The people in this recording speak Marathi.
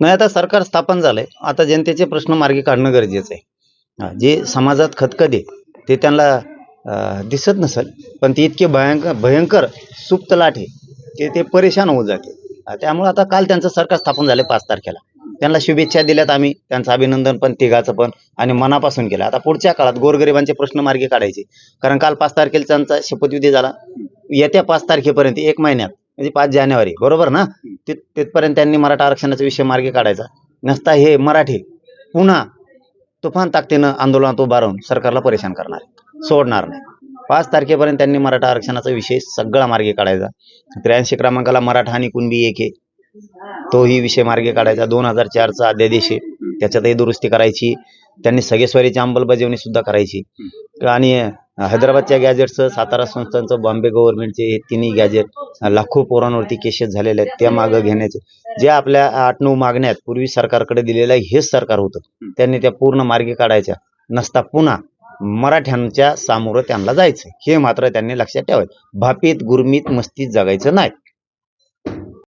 नाही आता सरकार स्थापन झालंय. आता जनतेचे प्रश्न मार्गी काढणं गरजेचं आहे. जे समाजात खतखदे ते त्यांना दिसत नसेल पण ते इतके भयंकर भयंकर सुप्त लाट आहे ते ते परेशान होऊ जाते. त्यामुळं त्यामुळे आता काल त्यांचं सरकार स्थापन झालं पाच तारखेला. त्यांना शुभेच्छा दिल्यात आम्ही त्यांचं अभिनंदन पण तिघाचं पण आणि मनापासून केलं. आता पुढच्या काळात गोरगरिबांचे प्रश्न मार्गी काढायचे. कारण काल पाच तारखेला त्यांचा शपथविधी झाला. येत्या पाच तारखेपर्यंत एक महिन्यात म्हणजे पाच जानेवारी बरोबर ना? तिथ तिथपर्यंत त्यांनी मराठा आरक्षणाचा विषय मार्गी काढायचा. नसता हे मराठी पुन्हा तुफान ताकदीनं आंदोलनात उभा राहून सरकारला परेशान करणार. सोडणार नाही. पाच तारखेपर्यंत त्यांनी मराठा आरक्षणाचा विषय सगळा मार्गी काढायचा. त्र्याऐंशी क्रमांकाला मराठा आणि कुणबी एक आहे. तोही विषय मार्गी काढायचा. दोन हजार चारचा अध्यादेश आहे. त्याच्यातही दुरुस्ती करायची. त्यांनी सगळेस्वारीची अंमलबजावणी सुद्धा करायची. आणि हैदराबादच्या गॅजेटचं सातारा संस्थांचं बॉम्बे गव्हर्नमेंटचे हे तिन्ही गॅजेट लाखो पोरांवरती केसेस झालेले आहेत त्या मागं घेण्याचे. जे आपल्या आठ नऊ मागण्यात पूर्वी सरकारकडे दिलेलं आहे हेच सरकार होतं. त्यांनी त्या पूर्ण मार्गी काढायच्या. नसता पुन्हा मराठ्यांच्या सामोरं त्यांना जायचं. हे मात्र त्यांनी लक्षात ठेवायचं. भापीत गुरमीत मस्तीत जगायचं नाही.